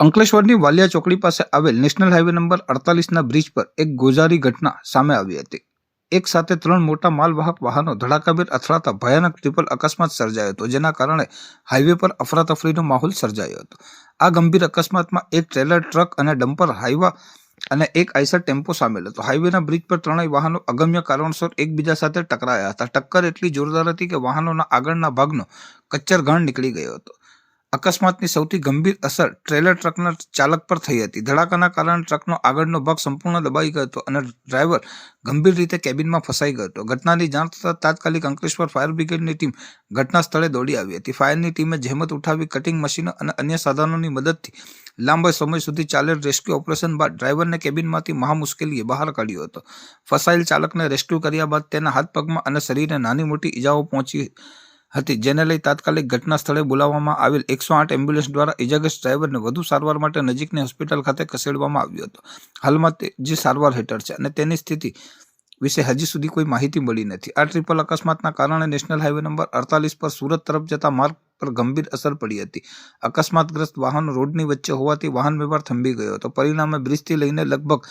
અંકલેશ્વરની વાલિયા ચોકડી પાસે આવેલ નેશનલ હાઈવે નંબર અડતાલીસના બ્રિજ પર એક ગોઝારી ઘટના સામે આવી હતી. એક સાથે ત્રણ મોટા માલવાહક વાહનો ધડાકાભેર અથડાતા ભયાનક ટ્રિપલ અકસ્માત સર્જાયો હતો, જેના કારણે હાઈવે પર અફરાતફરીનો માહોલ સર્જાયો હતો. આ ગંભીર અકસ્માતમાં એક ટ્રેલર ટ્રક અને ડમ્પર હાઈવા અને એક આઈસર ટેમ્પો સામેલ હતો. હાઈવેના બ્રિજ પર ત્રણેય વાહનો અગમ્ય કારણસર એકબીજા સાથે ટકરાયા હતા. ટક્કર એટલી જોરદાર હતી કે વાહનોના આગળના ભાગનો કચ્ચર ઘણ નીકળી ગયો હતો. અકસ્માતની સૌથી ગંભીર અસર ટ્રેલર ટ્રકના ચાલક પર થઈ હતી. ધડાકાના કારણે ટ્રકનો આગળનો ભાગ સંપૂર્ણ દબાઈ ગયો હતો અને ડ્રાઈવર ગંભીર રીતે કેબિનમાં ફસાઈ ગયો હતો. ઘટનાની જાણ થતાં તાત્કાલિક અંકલેશ્વર ફાયર બ્રિગેડની ટીમ ઘટના સ્થળે દોડી આવી હતી. ફાયરની ટીમે જહેમત ઉઠાવી કટિંગ મશીનો અને અન્ય સાધનોની મદદથી લાંબા સમય સુધી ચાલેલ રેસ્ક્યુ ઓપરેશન બાદ ડ્રાઈવરને કેબિનમાંથી મહા મુશ્કેલીએ બહાર કાઢ્યો હતો. ફસાયેલ ચાલકને રેસ્ક્યુ કર્યા બાદ તેના હાથ પગમાં અને શરીરને નાની મોટી ઈજાઓ પહોંચી હતી, જેને લઈ તાત્કાલિક ઘટના સ્થળે બોલાવવામાં આવેલ એકસો આઠ એમ્બ્યુલન્સ દ્વારા ઇજાગ્રસ્ત ડ્રાઈવરને વધુ સારવાર માટે નજીકની હોસ્પિટલ ખાતે ખસેડવામાં આવ્યો હતો. હાલમાં તે જે સારવાર હેઠળ છે અને તેની સ્થિતિ વિશે હજી સુધી કોઈ માહિતી મળી નથી. આ ટ્રિપલ અકસ્માતના કારણે નેશનલ હાઈવે નંબર અડતાલીસ પર સુરત તરફ જતા માર્ગ પર ગંભીર અસર પડી હતી. અકસ્માતગ્રસ્ત વાહનો રોડની વચ્ચે હોવાથી વાહન વ્યવહાર થંભી ગયો હતો. પરિણામે બ્રિજથી લઈને લગભગ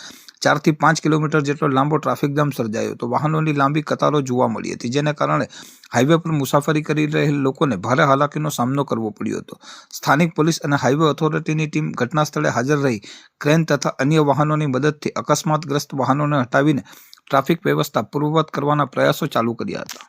ચારથી પાંચ કિલોમીટર જેટલો લાંબો ટ્રાફિક જામ સર્જાયો હતો. વાહનોની લાંબી કતારો જોવા મળી હતી, જેને કારણે હાઈવે પર મુસાફરી કરી રહેલ લોકોને ભારે હાલાકીનો સામનો કરવો પડ્યો હતો. સ્થાનિક પોલીસ અને હાઈવે ઓથોરિટીની ટીમ ઘટના સ્થળે હાજર રહી. ક્રેન તથા અન્ય વાહનોની મદદથી અકસ્માતગ્રસ્ત વાહનોને હટાવીને ટ્રાફિક વ્યવસ્થા પૂર્વવત કરવાના પ્રયાસો ચાલુ કર્યા હતા.